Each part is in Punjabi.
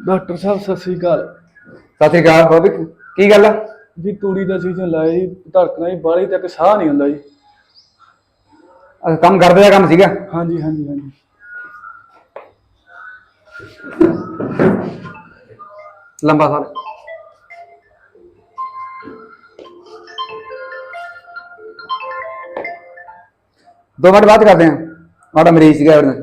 ਡਾਕਟਰ ਸਾਹਿਬ ਸਤਿ ਸ੍ਰੀ ਅਕਾਲ। ਸਤਿ ਸ਼੍ਰੀ ਅਕਾਲ ਬਾਬੀ ਕੀ ਗੱਲ ਆ? ਜੀ ਤੂੜੀ ਦਾ ਸੀਜ਼ਨ ਲਾਇਆ ਜੀ ਧੜਕਣਾ ਜੀ ਬਾਹਲੀ ਤੱਕ ਸਾਹ ਨਹੀਂ ਹੁੰਦਾ ਜੀ ਅਹ ਕੰਮ ਕਰਦੇ ਦਾ ਕੰਮ ਸੀਗਾ? ਹਾਂਜੀ ਹਾਂਜੀ ਹਾਂਜੀ। ਲੰਬਾ ਸਾਲ ਦੋ ਮਿੰਟ ਬਾਅਦ ਕਰਦੇ ਆ। ਮਾੜਾ ਮਰੀਜ਼ ਸੀਗਾ ਉਹਦੇ ਨਾਲ।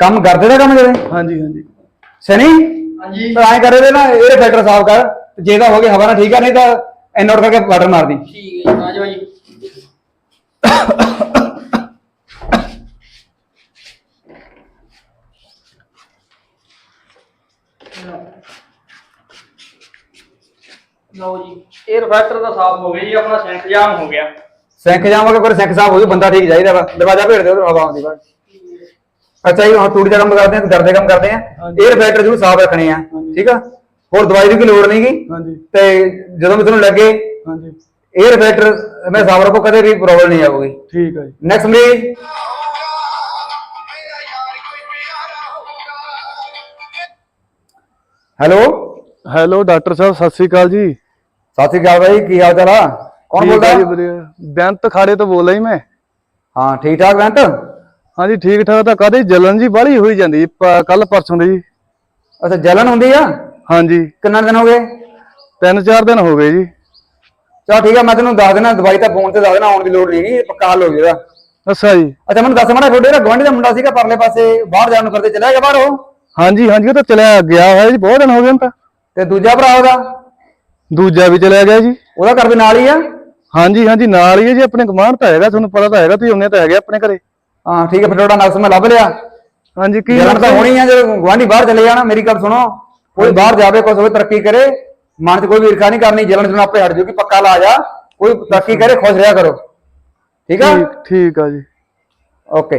ਕੰਮ ਕਰਦੇ ਦਾ ਕੰਮ ਜਿਹੜੇ? ਹਾਂਜੀ ਹਾਂਜੀ। ਸਨੀ? ਹਾਂਜੀ। ਤਾਂ ਐ ਕਰੇ ਦੇ ਨਾ ਇਹ ਫੈਕਟਰ ਸਾਫ਼ ਕਰ। ਤੇ ਜੇ ਤਾਂ ਹੋ ਗਏ ਹਵਾ ਨਾਲ ਠੀਕ ਆ ਨਹੀਂ ਤਾਂ ਐਨੋਟ ਕਰਕੇ ਵਾਟਰ ਮਾਰ ਦੀ। ਠੀਕ ਹੈ ਜੀ ਆ ਜਾਓ ਜੀ। ਲਓ ਜੀ ਇਹ ਰਿਫੈਕਟਰ ਦਾ ਸਾਫ਼ ਹੋ ਗਿਆ ਜੀ ਆਪਣਾ ਸਿੰਕ ਜਾਮ ਹੋ ਗਿਆ। ਸਿੰਕ ਜਾਵਾਂਗੇ ਕੋਈ ਸਿੰਕ ਸਾਫ਼ ਹੋ ਜੂ ਬੰਦਾ ਠੀਕ ਚਾਹੀਦਾ ਵਾ। ਦਰਵਾਜ਼ਾ ਭੇੜ ਦੇ ਉਧਰ ਹਵਾ ਆਉਂਦੀ ਬਾਅਦ ਅੱਛਾ ਜੀ ਹੁਣ ਤੂੜੀ ਦਾ ਕੰਮ ਕਰਦੇ ਆ ਤੇ ਦਰਦੇ ਕੰਮ ਕਰਦੇ ਆ। ਹਾਂਜੀ। ਇਹ ਰਿਫੈਕਟਰ ਜਿਹਨੂੰ ਸਾਫ਼ ਰੱਖਣੇ ਆ ਹਾਂਜੀ। ਠੀਕ ਆ? ਹੋਰ ਦਵਾਈ ਦੀ ਕੋਈ ਲੋੜ ਨਹੀਂਗੀ ਹਾਂਜੀ। ਤੇ ਜਦੋਂ ਵੀ ਤੁਹਾਨੂੰ ਲੱਗੇ ਹਾਂਜੀ। ਇਹ ਰਿਫੈਕਟਰ ਮੈਂ ਸਾਫ਼ ਰੱਖੋ ਕਦੇ ਵੀ ਪ੍ਰੋਬਲਮ ਨਹੀਂ ਆਊਗੀ। ਠੀਕ ਹੈ ਜੀ। ਨੈਕਸਟ ਮਰੀਜ਼ ਹੈਲੋ? ਹੈਲੋ ਡਾਕਟਰ ਸਾਹਿਬ ਸਤਿ ਸ੍ਰੀ ਅਕਾਲ ਜੀ। ਸਤਿ ਸ਼੍ਰੀ ਅਕਾਲ ਬਾਈ ਕੀ ਹਾਲ ਚਾਲ ਆ? ਕੌਣ ਬੋਲਦਾ? ਜੀ ਬੇਅੰਤ ਖਾੜੇ ਤੋਂ ਬੋਲ ਰਹੀ ਮੈਂ। ਹਾਂ ਠੀਕ ਠਾਕ ਬੈਂਤ ਹਾਂਜੀ ਠੀਕ ਠਾਕ ਤਾਂ ਕਦੇ ਜਲਨ ਜੀ ਬਾਹਲੀ ਹੋਈ ਜਾਂਦੀ ਕੱਲ ਪਰਸੋਂ ਦੀ। ਜੀ ਅੱਛਾ ਜਲਨ ਹੁੰਦੀ ਆ? ਹਾਂਜੀ। ਕਿੰਨਾ ਦਿਨ ਹੋ ਗਏ? ਤਿੰਨ ਚਾਰ ਦਿਨ ਹੋ ਗਏ ਜੀ। ਚਲ ਠੀਕ ਆ ਮੈਂ ਤੈਨੂੰ ਦੱਸ ਦੇਣਾ ਦਵਾਈ ਤਾਂ ਫੋਨ ਤੇ ਦੱਸ ਦੇਣਾ ਆਉਣ ਦੀ ਲੋੜ ਨਹੀਂ ਪੱਕਾ ਹੱਲ ਹੋ ਜਾਏਗਾ। ਅੱਛਾ ਜੀ। ਅੱਛਾ ਮੈਨੂੰ ਦੱਸ ਮਾੜਾ ਤੁਹਾਡੇ ਦਾ ਗਵਾਂਢੀ ਦਾ ਮੁੰਡਾ ਸੀਗਾ ਪਰਲੇ ਪਾਸੇ ਬਾਹਰ ਜਾਣ ਨੂੰ ਕਰਦੇ ਚਲਿਆ ਗਿਆ ਬਾਹਰ? ਉਹ ਹਾਂਜੀ ਹਾਂਜੀ ਉਹ ਤਾਂ ਚਲਿਆ ਗਿਆ ਹੋਇਆ ਜੀ ਬਹੁਤ ਦਿਨ ਹੋ ਗਏ ਹੁਣ ਤਾਂ। ਤੇ ਦੂਜਾ ਭਰਾ ਉਹਦਾ? ਦੂਜਾ ਵੀ ਚਲਿਆ ਗਿਆ ਜੀ। ਉਹਦਾ ਘਰ ਵੀ ਨਾਲ ਹੀ ਆ? ਹਾਂਜੀ ਹਾਂਜੀ ਨਾਲ ਹੀ ਹੈ ਜੀ ਆਪਣੇ ਗਮਾਨ ਤਾਂ ਹੈਗਾ ਤੁਹਾਨੂੰ ਪਤਾ ਤਾਂ ਹੈਗਾ ਤੁਸੀਂ ਉਹਨੇ ਤਾਂ ਹੈਗੇ ਆਪਣੇ ਘਰੇ। ਹਾਂ ਠੀਕ ਹੈ ਫਿਰ ਤੁਹਾਡਾ ਨਕਸ ਮੈਂ ਲੱਭ ਲਿਆ। ਹਾਂਜੀ ਕੀ ਜਲਨ ਤਾਂ ਹੋਣੀ ਆ ਜਦੋਂ ਗਵਾਂਢੀ ਬਾਹਰ ਚਲੇ ਜਾਣਾ ਮੇਰੀ ਗੱਲ ਸੁਣੋ। ਕੋਈ ਬਾਹਰ ਜਾਵੇ ਕੁਛ ਹੋਵੇ ਤਰੱਕੀ ਕਰੇ। ਮਨ 'ਚ ਕੋਈ ਵੀ ਈਰਖਾ ਨਹੀਂ ਕਰਨੀ ਜਲਨ ਜਲਨ ਆਪੇ ਹਟ ਜਾਊਗੀ ਪੱਕਾ ਲਾ ਜਾ ਕੋਈ ਤਰੱਕੀ ਕਰੇ ਖੁਸ਼ ਰਿਹਾ ਕਰੋ। ਠੀਕ ਆ? ਠੀਕ ਆ ਜੀ। ਓਕੇ।